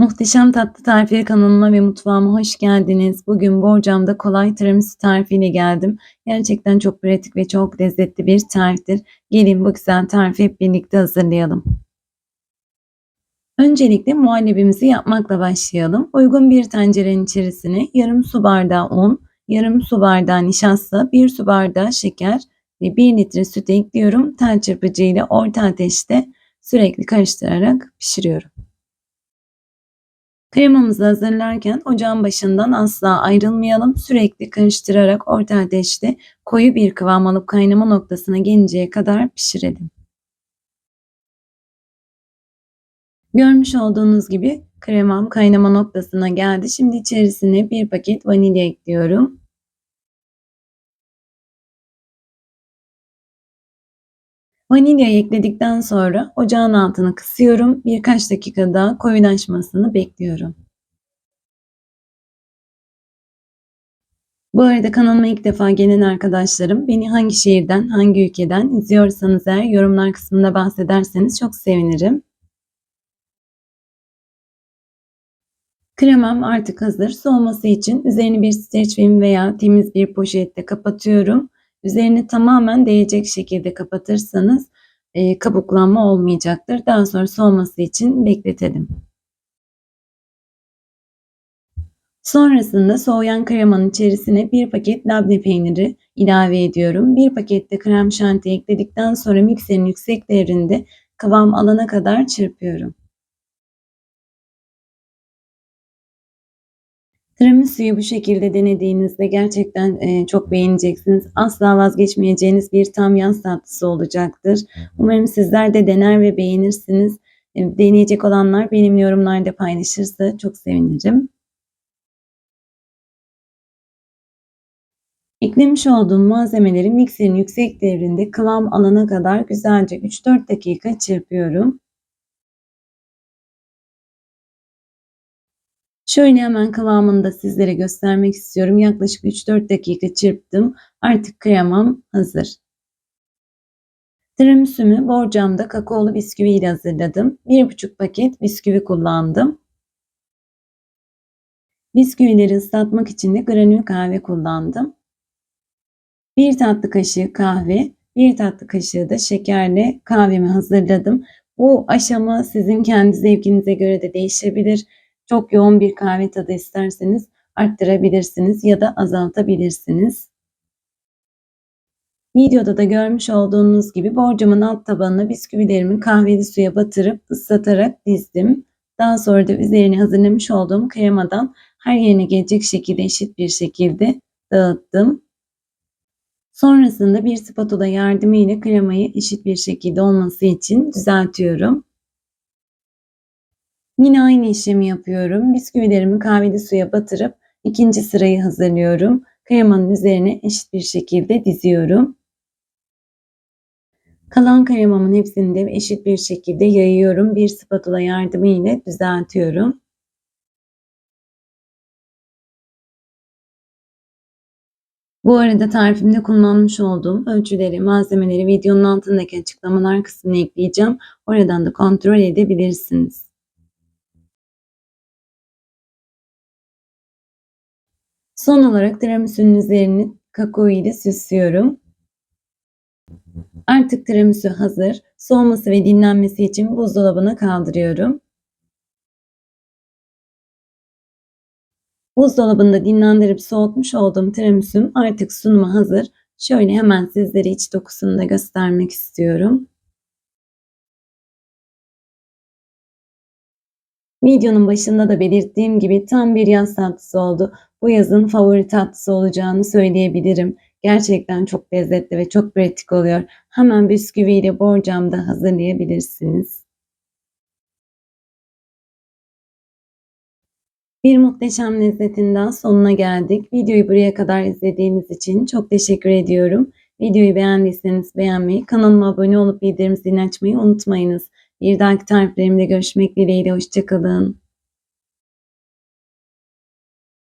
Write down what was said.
Muhteşem Tatlı Tarifleri kanalıma ve mutfağıma hoş geldiniz. Bugün borcamda kolay tiramisu tarifiyle geldim. Gerçekten çok pratik ve çok lezzetli bir tariftir. Gelin bu güzel tarifi hep birlikte hazırlayalım. Öncelikle muhallebimizi yapmakla başlayalım. Uygun bir tencerenin içerisine yarım su bardağı un, yarım su bardağı nişasta, bir su bardağı şeker ve 1 litre süt ekliyorum. Tel çırpıcı ile orta ateşte sürekli karıştırarak pişiriyorum. Kremamızı hazırlarken ocağın başından asla ayrılmayalım. Sürekli karıştırarak orta ateşte koyu bir kıvam alıp kaynama noktasına gelinceye kadar pişirelim. Görmüş olduğunuz gibi kremam kaynama noktasına geldi. Şimdi içerisine bir paket vanilya ekliyorum. Vanilyayı ekledikten sonra ocağın altını kısıyorum. Birkaç dakika daha koyulaşmasını bekliyorum. Bu arada kanalıma ilk defa gelen arkadaşlarım beni hangi şehirden, hangi ülkeden izliyorsanız eğer yorumlar kısmında bahsederseniz çok sevinirim. Kremam artık hazır. Soğuması için üzerini bir streç film veya temiz bir poşetle kapatıyorum. Üzerini tamamen değecek şekilde kapatırsanız e, kabuklanma olmayacaktır. Daha sonra soğuması için bekletelim. Sonrasında soğuyan kremanın içerisine bir paket labne peyniri ilave ediyorum. Bir paket de krem şanti ekledikten sonra mikserin yüksek değerinde kıvam alana kadar çırpıyorum. Tiramisu'yu bu şekilde denediğinizde gerçekten e, çok beğeneceksiniz. Asla vazgeçmeyeceğiniz bir tam yaz tatlısı olacaktır. Umarım sizler de dener ve beğenirsiniz. E, deneyecek olanlar benim yorumlarda paylaşırsa çok sevinirim. Eklemiş olduğum malzemeleri mikserin yüksek devrinde kıvam alana kadar güzelce 3-4 dakika çırpıyorum. Şöyle hemen kıvamını da sizlere göstermek istiyorum. Yaklaşık 3-4 dakika çırptım. Artık kremam hazır. Tiramisu'mu borcamda kakaolu bisküvi ile hazırladım. 1,5 paket bisküvi kullandım. Bisküvileri ıslatmak için de granül kahve kullandım. 1 tatlı kaşığı kahve, 1 tatlı kaşığı da şekerle kahvemi hazırladım. Bu aşama sizin kendi zevkinize göre de değişebilir. Çok yoğun bir kahve tadı isterseniz arttırabilirsiniz ya da azaltabilirsiniz. Videoda da görmüş olduğunuz gibi borcamın alt tabanına bisküvilerimi kahveli suya batırıp ıslatarak dizdim. Daha sonra da üzerine hazırlamış olduğum kremadan her yerine gelecek şekilde eşit bir şekilde dağıttım. Sonrasında bir spatula yardımıyla kremayı eşit bir şekilde olması için düzeltiyorum. Yine aynı işlemi yapıyorum. Bisküvilerimi kahveli suya batırıp ikinci sırayı hazırlıyorum. Kremanın üzerine eşit bir şekilde diziyorum. Kalan kremamın hepsini de eşit bir şekilde yayıyorum. Bir spatula yardımı ile düzeltiyorum. Bu arada tarifimde kullanmış olduğum ölçüleri, malzemeleri videonun altındaki açıklamalar kısmına ekleyeceğim. Oradan da kontrol edebilirsiniz. Son olarak tiramisu'nun üzerini kakao ile süslüyorum. Artık tiramisu hazır. Soğuması ve dinlenmesi için buzdolabına kaldırıyorum. Buzdolabında dinlendirip soğutmuş olduğum tiramisum artık sunuma hazır. Şöyle hemen sizlere iç dokusunu da göstermek istiyorum. Videonun başında da belirttiğim gibi tam bir yaz tatlısı oldu. Bu yazın favori tatlısı olacağını söyleyebilirim. Gerçekten çok lezzetli ve çok pratik oluyor. Hemen bisküviyle borcamda hazırlayabilirsiniz. Bir muhteşem lezzetin daha sonuna geldik. Videoyu buraya kadar izlediğiniz için çok teşekkür ediyorum. Videoyu beğendiyseniz beğenmeyi, kanalıma abone olup bildirim zilini açmayı unutmayınız. Bir dahaki tariflerimde görüşmek dileğiyle. Hoşçakalın.